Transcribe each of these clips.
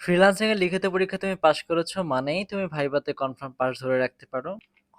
Freelancing এর লিখিত পরীক্ষা তুমি পাশ করেছ মানেই তুমি ভাইভাতে কনফার্ম পাস ধরে রাখতে পারো।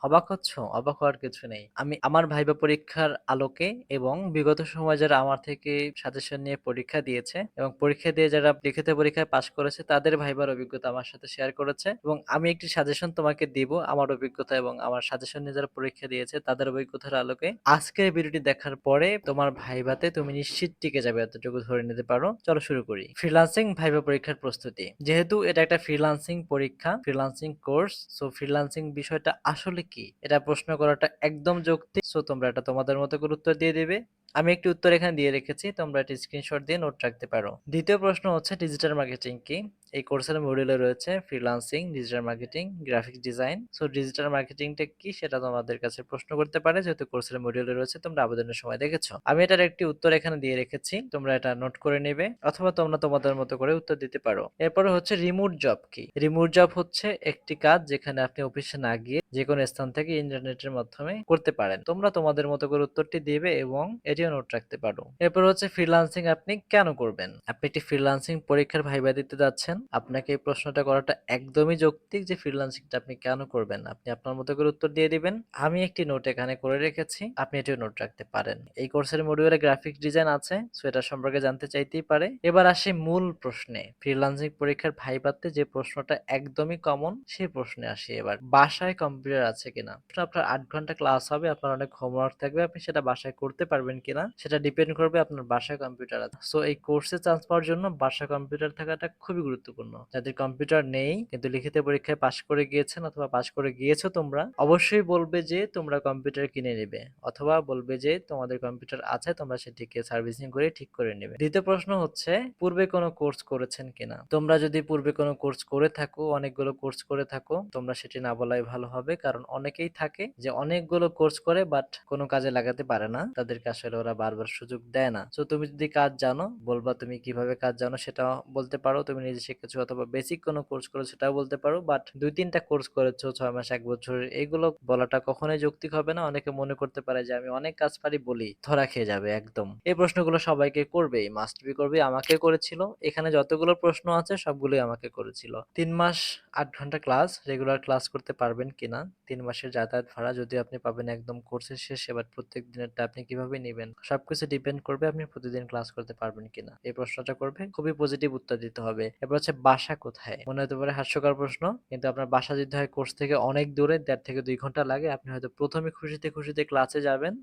অবাক হচ্ছ? অবাক হওয়ার কিছু নেই। আমি আমার ভাইবা পরীক্ষার আলোকে এবং বিগত সময় যারা আমার থেকে সাজেশন নিয়ে পরীক্ষা দিয়েছে এবং পরীক্ষা দিয়ে যারা লিখিত পরীক্ষায় পাশ করেছে, তাদের ভাইবার অভিজ্ঞতা আমার সাথে শেয়ার করেছে এবং আমি একটি সাজেশন তোমাকে দিব আমার অভিজ্ঞতা এবং আমার সাজেশন নিয়ে যারা পরীক্ষা দিয়েছে, তাদের অভিজ্ঞতার আলোকে। আজকের ভিডিওটি দেখার পরে তোমার ভাইভাতে তুমি নিশ্চিত টিকে যাবে, এতটুকু ধরে নিতে পারো। চলো শুরু করি। ফ্রিল্যান্সিং ভাইবা পরীক্ষার প্রস্তুতি। যেহেতু এটা একটা ফ্রিল্যান্সিং পরীক্ষা ফ্রিল্যান্সিং কোর্স সো ফ্রিল্যান্সিং বিষয়টা আসলে কি? এটা প্রশ্ন করাটা একদম যৌক্তিক। সো তোমরা এটা তোমাদের মতো করে উত্তর দিয়ে দেবে। আমি একটি উত্তর এখানে দিয়ে রেখেছি, তোমরা এটি স্ক্রিনশট দিয়ে নোট রাখতে পারো। দ্বিতীয় প্রশ্ন হচ্ছে ডিজিটাল মার্কেটিং কি? এই কোর্সের মডিউলে রয়েছে freelancing digital marketing graphics design so digital মার্কেটিংটা কি সেটা তোমাদের কাছে প্রশ্ন করতে পারে। যেহেতু কোর্সের মডিউলে রয়েছে, তোমরা আবেদনের সময় দেখেছ। আমি এটার একটি উত্তর এখানে দিয়ে রেখেছি। তোমরা এটা নোট করে নেবে, অথবা তোমরা তোমাদের মতো করে উত্তর দিতে পারো। এরপরে হচ্ছে রিমোট জব কি? রিমোট জব হচ্ছে একটি কাজ যেখানে আপনি অফিসে না গিয়ে যে কোনো স্থান থেকে ইন্টারনেটের মাধ্যমে করতে পারেন। তোমরা তোমাদের মতো করে উত্তরটি দিবে এবং এটিও নোট রাখতে পারো। এরপর হচ্ছে ফ্রিল্যান্সিং আপনি কেন করবেন? আপনি একটি ফ্রিল্যান্সিং পরীক্ষার ভাইবা দিতে যাচ্ছেন। আপনাকে এই প্রশ্নটা করাটা একদমই যৌক্তিক যে ফ্রিল্যান্সিংটা আপনি কেন করবেন? আপনি আপনার মতো করে উত্তর দিয়ে দিবেন। আমি একটি নোট এখানে করে রেখেছি। আপনি এটিও নোট রাখতে পারেন। এই কোর্সের মডিউলে গ্রাফিক্স ডিজাইন আছে সো এটা সম্পর্কে জানতে চাইতেই পারে। এবার আসি মূল প্রশ্নে। ফ্রিল্যান্সিং পরীক্ষার ভাইবাতে যে প্রশ্নটা একদমই কমন সেই প্রশ্নে আসি এবার। বাসায় কম্পিউটার আছে কিনা? আপনার আট ঘণ্টা ক্লাস হবে, আপনার অনেক হোমওয়ার্ক থাকবে, আপনি সেটা বাসায় করতে পারবেন কিনা? সেটা ডিপেন্ড করবে আপনার বাসায় কম্পিউটার আছে। সো এই কোর্সে চান্স পাওয়ার জন্য বাসায় কম্পিউটার থাকাটা খুবই গুরুত্বপূর্ণ। যাদের কম্পিউটার নেই, কিন্তু লিখিত পরীক্ষায় পাশ করে গিয়েছেন অথবা পাশ করে গিয়েছো তোমরা, অবশ্যই বলবে যে তোমরা কম্পিউটার কিনে নেবে, অথবা বলবে যে তোমাদের কম্পিউটার আছে, তোমরা সেটিকে সার্ভিসিং করে ঠিক করে নেবে। দ্বিতীয় প্রশ্ন হচ্ছে, পূর্বে কোনো কোর্স করেছেন কিনা? তোমরা যদি পূর্বে কোনো কোর্স করে থাকো, অনেকগুলো কোর্স করে থাকো, তোমরা সেটি না বলাই ভালো হবে, কারণ অনেকেই থাকে যে অনেকগুলো কোর্স করে, বাট কোনো কাজে লাগাতে পারে না। তাদেরকে আসলে ওরা বারবার সুযোগ দেয় না। তো তুমি যদি কাজ জানো, বলবা তুমি কীভাবে কাজ জানো সেটা বলতে পারো। তুমি নিজে শিখেছো অথবা বেসিক কোনো কোর্স করে সেটাও বলতে পারো বাট দুই তিনটা কোর্স করেছ, ছয় মাস, এক বছর, এগুলো বলাটা কখনোই যৌক্তিক হবে না। অনেকে মনে করতে পারে যে আমি অনেক কাজ পারি বলি, ধরা খেয়ে যাবে একদম। এই প্রশ্নগুলো সবাইকে করবেই মাস্ট বি করবে, আমাকে করেছিল। এখানে যতগুলো প্রশ্ন আছে সবগুলোই আমাকে করেছিল। তিন মাস আট ঘণ্টা ক্লাস রেগুলার ক্লাস করতে পারবেন কিনা? তিন মাসের যাতায়াত ভাড়া যদি আপনি পাবেন একদম কোর্সের শেষে এবার প্রত্যেক দিনেরটা আপনি কীভাবে নেবেন? সবকিছু ডিপেন্ড করবে আপনি প্রতিদিন ক্লাস করতে পারবেন কিনা। এই প্রশ্নটা করবে, খুবই পজিটিভ উত্তর দিতে হবে। এবার হচ্ছে বাসা কোথায়? মনে হতে পারে হাস্যকর প্রশ্ন, কিন্তু আপনার বাসা যদি হয় কোর্স থেকে অনেক দূরে, দেড় থেকে দুই ঘণ্টা লাগে। আপনি হয়তো প্রথমে খুশিতে খুশিতে ক্লাসে যাবেন,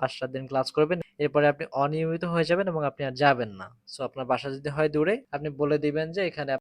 পাঁচ সাত দিন ক্লাস করবেন, এরপরে আপনি অনিয়মিত হয়ে যাবেন এবং আপনি আর যাবেন না। সো আপনার বাসা যদি হয় দূরে, আপনি বলে দিবেন যে এখানে